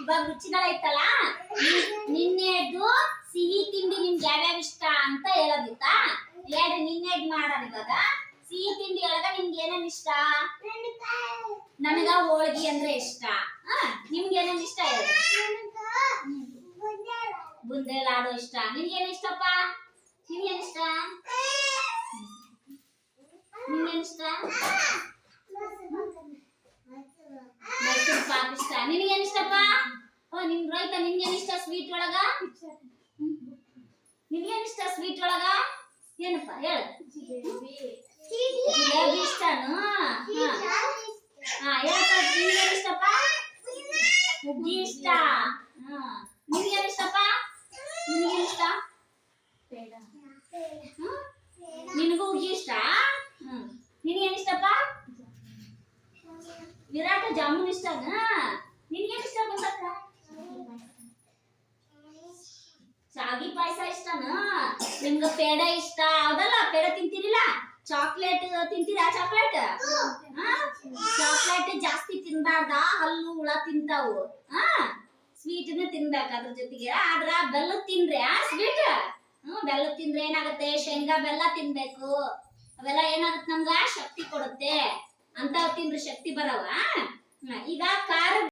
ಇವಾಗ ರುಚಿಗಳಾಯ್ತಲ್ಲ ನಿನ್ನೆದು ಸಿಹಿ ತಿಂಡಿ ನಿಮ್ಗೆ ಯಾವ್ಯಾವ ಇಷ್ಟ ಅಂತ ಹೇಳೋದಿತ್ತಾ? ಹೇಳ್ರಿ ನಿನ್ನೆದ್ ಮಾಡೋಣ ಇವಾಗ? ಸಿಹಿ ತಿಂಡಿ ಒಳಗ ನಿಮ್ಗೆ ಏನೇನ್ ಇಷ್ಟ? ನನಗ ಹೋಳ್ಗಿ ಅಂದ್ರೆ ಇಷ್ಟ. ನಿಮ್ಗೆ ಏನೇನ್ ಇಷ್ಟ ಬುಂದೆ ಲಾಡು ಇಷ್ಟ. ನಿನ್ಗೇನ್ ಇಷ್ಟಪ್ಪ? ನಿನ್ಗೇನ್ ಇಷ್ಟ? ನಿನ್ಗೇನ್ ಇಷ್ಟ? ನಿನಗೇನ್ ಇಷ್ಟಪ್ಪ ಓ ನಿನ್ ರೈತ ನಿನ್ಗೆ ಇಷ್ಟ ಸ್ವೀಟ್ ಒಳಗ? ನಿನ್ಗೇನ್ ಇಷ್ಟ ಸ್ವೀಟ್ ಒಳಗ? ಏನಪ್ಪ, ಹೇಳು. ಜಿಲೇಬಿ ಇಷ್ಟನು? ಹಾ. ಹೇಳಪ್ಪ ನಿನ್ಗೇನ್ ಇಷ್ಟಪ್ಪ ಹುಗ್ಗಿ ಇಷ್ಟ. ಹಾ. ನಿನ್ಗೇನ್ ಇಷ್ಟಪ್ಪ ನಿನ್ಗೇನ್ ಇಷ್ಟ ಹ್ಮ್? ನಿನಗೂ ಹುಗ್ಗಿ ಇಷ್ಟ? ಹ್ಮ್. ನಿನಗೇನ್ ಇಷ್ಟಪ್ಪ ವಿರಾಟ ಜಾಮೂನ್ ಇಷ್ಟನಾ ನಿನ್ಗೇನ್ ಇಷ್ಟ ಬಂದಕ್ಕ ಶಾಗಿ ಪಾಯಸ ಇಷ್ಟನಾ? ನಿಮ್ಗ ಪೇಡ ಇಷ್ಟ ಹೌದಲ್ಲ ಪೇಡ ತಿಂತೀರಿಲ್ಲ? ಚಾಕ್ಲೇಟ್ ತಿಂತೀರಾ ಚಾಕ್ಲೇಟ್ ಚಾಕ್ಲೇಟ್ ಜಾಸ್ತಿ ತಿನ್ಬಾರ್ದ? ಹಲ್ಲು, ಹುಳ ತಿಂತಾವು. ಹಾ? ಸ್ವೀಟ್ನ ತಿನ್ಬೇಕ ಅದ್ರ ಜೊತೆಗೆ. ಆದ್ರ ಬೆಲ್ಲ ತಿನ್ರಿ, ಆ ಸ್ವೀಟ್ ಹ್ಮ್, ಬೆಲ್ಲ ತಿಂದ್ರೆ ಏನಾಗುತ್ತೆ? ಶೇಂಗಾ ಬೆಲ್ಲ ತಿನ್ಬೇಕು. ಅವೆಲ್ಲ ಏನಾಗುತ್ತೆ ನಮ್ಗ? ಶಕ್ತಿ ಕೊಡುತ್ತೆ. ಅಂತ ತಿಂದ್ರೆ ಶಕ್ತಿ ಬರವ. ಈಗ ಖಾರ